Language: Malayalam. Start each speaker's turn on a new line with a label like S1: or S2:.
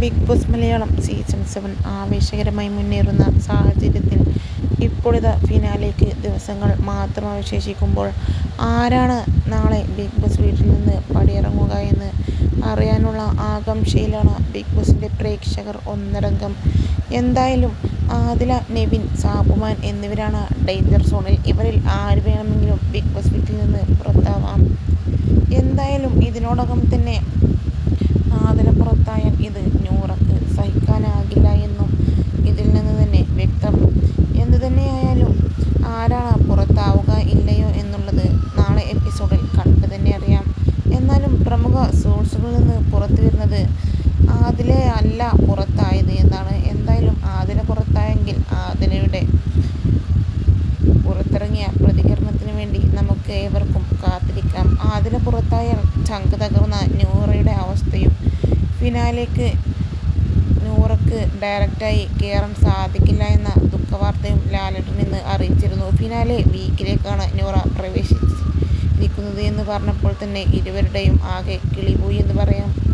S1: Bigg Boss Malayalam season seven ആവേശകരമായി മുന്നേറുന്ന സാഹചര്യത്തിൽ ഇപ്പോഴത്തെ ഫിനാലേക്ക് ദിവസങ്ങൾ മാത്രം അവശേഷിക്കുമ്പോൾ ആരാണ് നാളെ ബിഗ് ബോസ് വീട്ടിൽ നിന്ന് പടിയിറങ്ങുക എന്ന് അറിയാനുള്ള ആകാംക്ഷയിലാണ് ബിഗ് ബോസിന്റെ പ്രേക്ഷകർ ഒന്നടങ്കം. എന്തായാലും ആദില നെവിൻ സാബുമാൻ എന്നിവരാണ് ഡേഞ്ചർ സോണിൽ ഇവരിൽ ആര് വേണമെങ്കിലും ബിഗ് ബോസ് വീട്ടിൽ നിന്ന് പുറത്താവാം. എന്തായാലും ഇതിനോടകം തന്നെ ആദില പുറത്തായാൽ സോഴ്സുകളിൽ നിന്ന് പുറത്തു വരുന്നത് ആദിലെ അല്ല പുറത്തായത് എന്നാണ്. എന്തായാലും ആദില പുറത്തായെങ്കിൽ ആദിലയുടെ പുറത്തിറങ്ങിയ പ്രതികരണത്തിന് വേണ്ടി നമുക്ക് ഏവർക്കും കാത്തിരിക്കാം. ആദില പുറത്തായാൽ ചങ്ക് തകർന്ന നൂറയുടെ അവസ്ഥയും ഫിനാലേക്ക് നൂറക്ക് ഡയറക്റ്റായി കയറാൻ സാധിക്കില്ല എന്ന ദുഃഖവാർത്തയും ലാലേട്ടൻ നിന്ന് അറിയിച്ചിരുന്നു. ഫിനാലെ വീക്കിലേക്കാണ് നൂറ പ്രവേശിച്ചിരിക്കുന്നത് എന്ന് പറഞ്ഞപ്പോൾ തന്നെ ഇരുവരുടെയും ആകെ കിളിപോയി എന്ന് പറയാം.